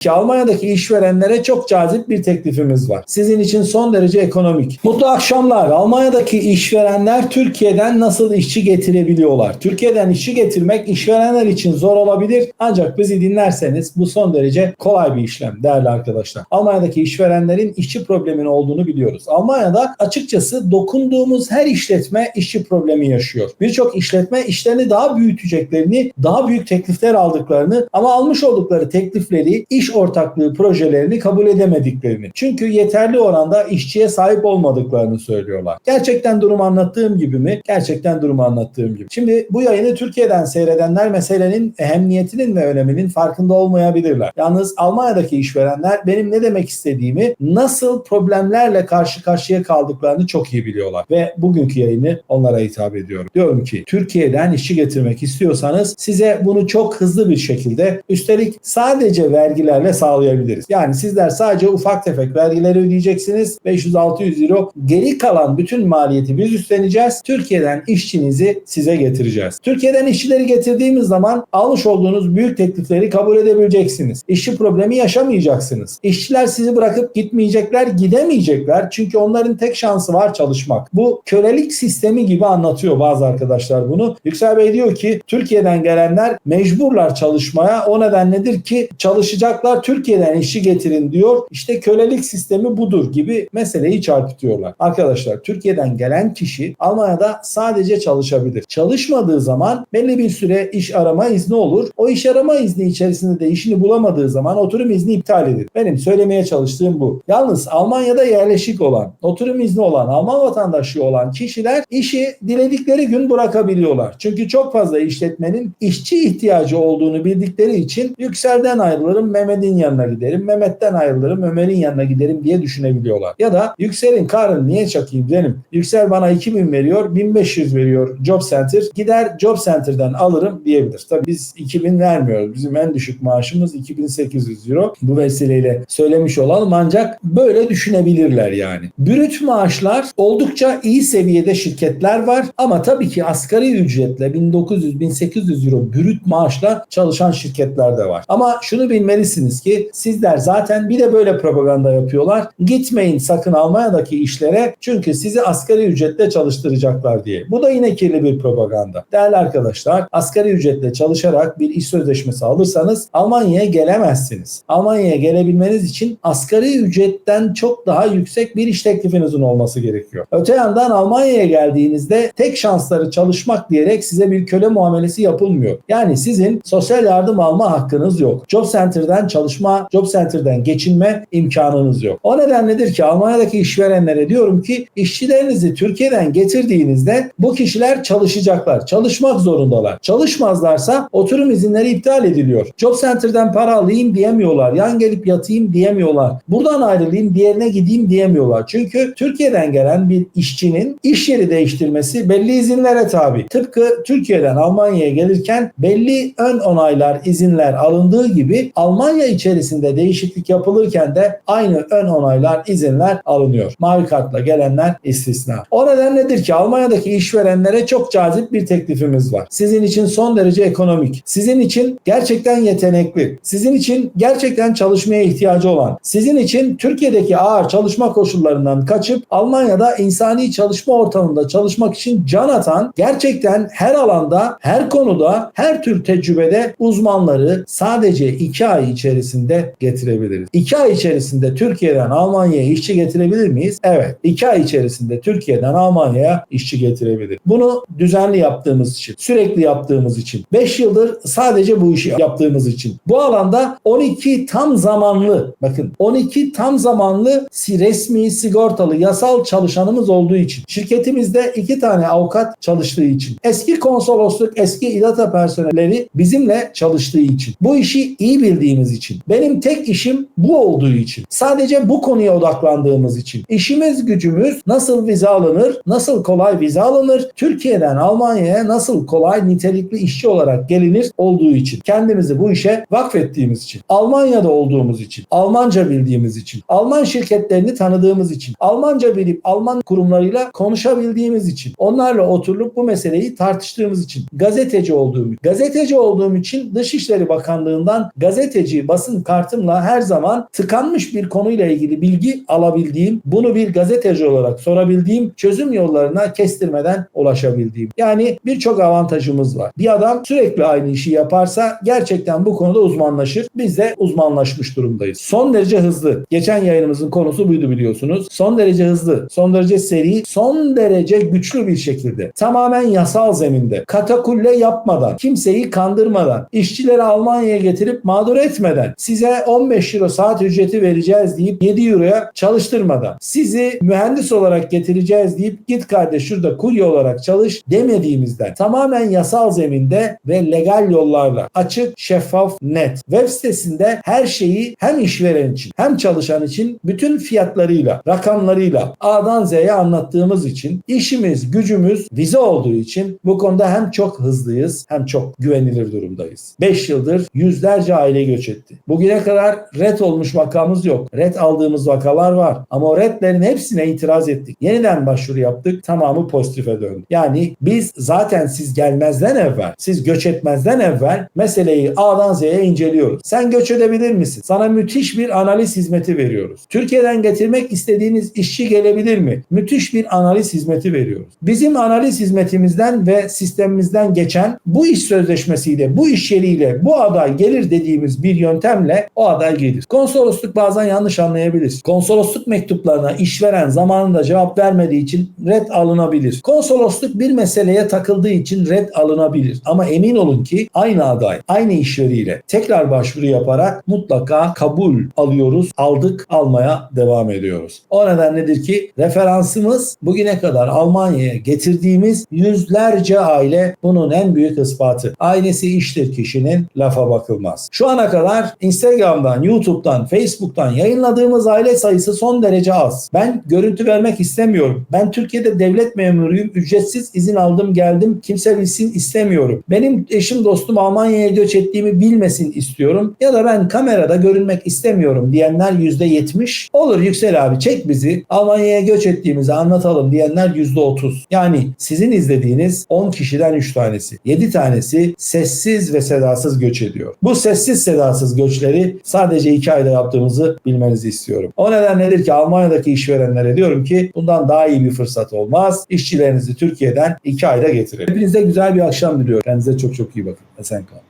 ki Almanya'daki işverenlere çok cazip bir teklifimiz var. Sizin için son derece ekonomik. Mutlu akşamlar. Almanya'daki işverenler Türkiye'den nasıl işçi getirebiliyorlar? Türkiye'den işçi getirmek işverenler için zor olabilir. Ancak bizi dinlerseniz bu son derece kolay bir işlem değerli arkadaşlar. Almanya'daki işverenlerin işçi probleminin olduğunu biliyoruz. Almanya'da açıkçası dokunduğumuz her işletme işçi problemi yaşıyor. Birçok işletme işlerini daha büyüteceklerini, daha büyük teklifler aldıklarını ama almış oldukları teklifleri iş ortaklığı projelerini kabul edemediklerini. Çünkü yeterli oranda işçiye sahip olmadıklarını söylüyorlar. Gerçekten durum anlattığım gibi mi? Gerçekten durumu anlattığım gibi. Şimdi bu yayını Türkiye'den seyredenler meselenin ehemmiyetinin ve öneminin farkında olmayabilirler. Yalnız Almanya'daki işverenler benim ne demek istediğimi, nasıl problemlerle karşı karşıya kaldıklarını çok iyi biliyorlar. Ve bugünkü yayını onlara hitap ediyorum. Diyorum ki Türkiye'den işçi getirmek istiyorsanız size bunu çok hızlı bir şekilde üstelik sadece vergilerle sağlayabiliriz. Yani sizler sadece ufak tefek vergileri ödeyeceksiniz. 500-600 euro. Geri kalan bütün maliyeti biz üstleneceğiz. Türkiye'den işçinizi size getireceğiz. Türkiye'den işçileri getirdiğimiz zaman almış olduğunuz büyük teklifleri kabul edebileceksiniz. İşçi problemi yaşamayacaksınız. İşçiler sizi bırakıp gitmeyecekler, gidemeyecekler. Çünkü onların tek şansı var çalışmak. Bu kölelik sistemi gibi anlatıyor bazı arkadaşlar bunu. Yüksel Bey diyor ki Türkiye'den gelenler mecburlar çalışmaya. O nedenledir ki çalışacaklar Türkiye'den işçi getirin diyor. İşte kölelik sistemi budur gibi meseleyi çarpıtıyorlar. Arkadaşlar Türkiye'den gelen kişi Almanya'da sadece çalışabilir. Çalışmadığı zaman belli bir süre iş arama izni olur. O iş arama izni içerisinde de işini bulamadığı zaman oturum izni iptal edilir. Benim söylemeye çalıştığım bu. Yalnız Almanya'da yerleşik olan, oturum izni olan, Alman vatandaşlığı olan kişiler işi diledikleri gün bırakabiliyorlar. Çünkü çok fazla işletmenin işçi ihtiyacı olduğunu bildikleri için Yüksel'den ayrılırım Mehmet'in yanına giderim. Mehmet'ten ayrılırım Ömer'in yanına giderim diye düşünebiliyorlar. Ya da Yüksel'in karını niye çakayım derim. Yüksel bana 2000 veriyor, 1500 veriyor Job Center. Gider Job Center'dan alırım diyebilir. Tabii biz 2000 vermiyoruz. Bizim en düşük maaşımız 2800 euro. Bu vesileyle söylemiş olalım ancak böyle düşünebilirler yani. Brüt maaşlar oldukça iyi seviyede şirketler var ama tabii ki asgari ücretle 1900-1800 euro brüt maaşla çalışan şirketler de var. Ama şunu bilmelisiniz ki sizler zaten bir de böyle propaganda yapıyorlar. Gitmeyin sakın Almanya'daki işlere çünkü sizi asgari ücretle çalıştıracaklar diye. Bu da yine kirli bir propaganda. Değerli arkadaşlar asgari ücretle çalışarak bir iş sözleşmesi alırsanız Almanya'ya gelemezsiniz. Almanya'ya gelebilmeniz için asgari ücretten çok daha yüksek bir iş teklifinizin olması gerekiyor. Öte yandan Almanya'ya geldiğinizde tek şansları çalışmak diyerek size bir köle muamelesi yapılmıyor. Yani sizin sosyal yardım alma hakkınız yok. Job Center'dan çalışma, Job Center'dan geçinme imkanınız yok. O nedenledir ki Almanya'daki işverenlere diyorum ki işçilerinizi Türkiye'den getirdiğinizde bu kişiler çalışacaklar. Çalışmak zorundalar. Çalışmazlarsa oturum izinleri iptal ediliyor. Job Center'dan para alayım diyemiyorlar. Yan gelip yatayım diyemiyorlar. Buradan ayrılayım diğerine gideyim diyemiyorlar. Çünkü Türkiye'den gelen bir işçinin iş yeri değiştirmesi belli izinlere tabi. Tıpkı Türkiye'den Almanya'ya gelirken belli ön onaylar, izinler alındığı gibi Almanya içerisinde değişiklik yapılırken de aynı ön onaylar, izinler alınıyor. Mavi kartla gelenler istisna. O nedenledir ki Almanya'daki işverenlere çok cazip bir teklifimiz var. Sizin için son derece ekonomik. Sizin için gerçekten yetenekli. Sizin için gerçekten çalışmaya ihtiyacı olan. Sizin için Türkiye'deki ağır çalışma koşullarından kaçıp Almanya'da insani çalışma ortamında çalışmak için can atan gerçekten her alanda, her konuda, her tür tecrübede uzmanları sadece 2 ay içerisinde getirebiliriz. 2 ay içerisinde Türkiye'den Almanya'ya işçi getirebilir miyiz? Evet. 2 ay içerisinde Türkiye'den Almanya'ya işçi getirebilir. Bunu düzenli yaptığımız için, sürekli yaptığımız için, 5 yıldır sadece bu işi yaptığımız için. Bu alanda 12 tam zamanlı, bakın 12 tam zamanlı resmi sigortalı yasal çalışanımız olduğu için. Şirketimizde 2 tane avukat çalıştığı için. Eski konsolosluk, eski idata personelleri bizimle çalıştığı için. Bu işi iyi bildiğimiz için. Benim tek işim bu olduğu için. Sadece bu konuya odaklandığımız için. İşimiz gücümüz nasıl vize alınır, nasıl kolay vize alınır, Türkiye'den Almanya'ya nasıl kolay nitelikli işçi olarak gelinir olduğu için. Kendimizi bu işe vakfettiğimiz için. Almanya'da olduğumuz için. Almanca bildiğimiz için. Alman şirketlerini tanıdığımız için. Almanca bilip Alman kurumlarıyla konuşabildiğimiz için. Onlarla oturup bu meseleyi tartıştığımız için. Gazeteci olduğum, gazeteci olduğum için Dışişleri Bakanlığı'ndan gazeteci basın kartımla her zaman tıkanmış bir konuyla ilgili bilgi alabildiğim, bunu bir gazeteci olarak sorabildiğim, çözüm yollarına kestirmeden ulaşabildiğim. Yani birçok avantajımız var. Bir adam sürekli aynı işi yaparsa gerçekten bu konuda uzmanlaşır. Biz de uzmanlaşmış durumdayız. Son derece hızlı. Geçen yayınımızın konusu buydu biliyorsunuz. Son derece hızlı, son derece seri, son derece güçlü bir şekilde. Tamamen yasal zeminde. Katakulle yapmadan, kimseyi kandırmadan, işçileri Almanya'ya getirip mağdur etmeden, size 15 euro saat ücreti vereceğiz deyip 7 euroya çalıştırmadan, sizi mühendis olarak getireceğiz deyip git kardeş şurada kurye olarak çalış demediğimizden tamamen yasal zeminde ve legal yollarla açık, şeffaf, net. Web sitesinde her şeyi hem işveren için hem çalışan için bütün fiyatlarıyla, rakamlarıyla A'dan Z'ye anlattığımız için işimiz, gücümüz vize olduğu için bu konuda hem çok hızlıyız hem çok güvenilir durumdayız. 5 yıldır yüzlerce aile göç etti. Bugüne kadar red olmuş vakamız yok. Red aldığımız vakalar var. Ama o redlerin hepsine itiraz ettik. Yeniden başvuru yaptık. Tamamı pozitife döndü. Yani biz zaten siz gelmezden evvel, siz göç etmezden evvel meseleyi A'dan Z'ye inceliyoruz. Sen göç edebilir misin? Sana müthiş bir analiz hizmeti veriyoruz. Türkiye'den getirmek istediğiniz işçi gelebilir mi? Müthiş bir analiz hizmeti veriyoruz. Bizim analiz hizmetimizden ve sistemimizden geçen bu iş sözleşmesiyle, bu iş yeriyle bu aday gelir dediğimiz bir yöntemle o aday gelir. Konsolosluk bazen yanlış anlayabilir. Konsolosluk mektuplarına işveren zamanında cevap vermediği için red alınabilir. Konsolosluk bir meseleye takıldığı için red alınabilir. Ama emin olun ki aynı aday, aynı işveriyle tekrar başvuru yaparak mutlaka kabul alıyoruz, aldık, almaya devam ediyoruz. O nedenledir ki referansımız bugüne kadar Almanya'ya getirdiğimiz yüzlerce aile bunun en büyük ispatı. Ailesi iştir kişinin lafa bakılmaz. Şu ana kadar Instagram'dan, YouTube'dan, Facebook'tan yayınladığımız aile sayısı son derece az. Ben görüntü vermek istemiyorum. Ben Türkiye'de devlet memuruyum. Ücretsiz izin aldım geldim. Kimse bilsin istemiyorum. Benim eşim dostum Almanya'ya göç ettiğimi bilmesin istiyorum. Ya da ben kamerada görünmek istemiyorum diyenler %70. Olur Yüksel abi çek bizi. Almanya'ya göç ettiğimizi anlatalım diyenler %30. Yani sizin izlediğiniz 10 kişiden 3 tanesi. 7 tanesi sessiz ve sedasız göç ediyor. Bu sessiz sedasız göçleri sadece 2 ayda yaptığımızı bilmenizi istiyorum. O nedenledir ki Almanya'daki işverenlere diyorum ki bundan daha iyi bir fırsat olmaz. İşçilerinizi Türkiye'den 2 ayda getirin. Hepinize güzel bir akşam diliyorum. Kendinize çok çok iyi bakın. Esen kalın.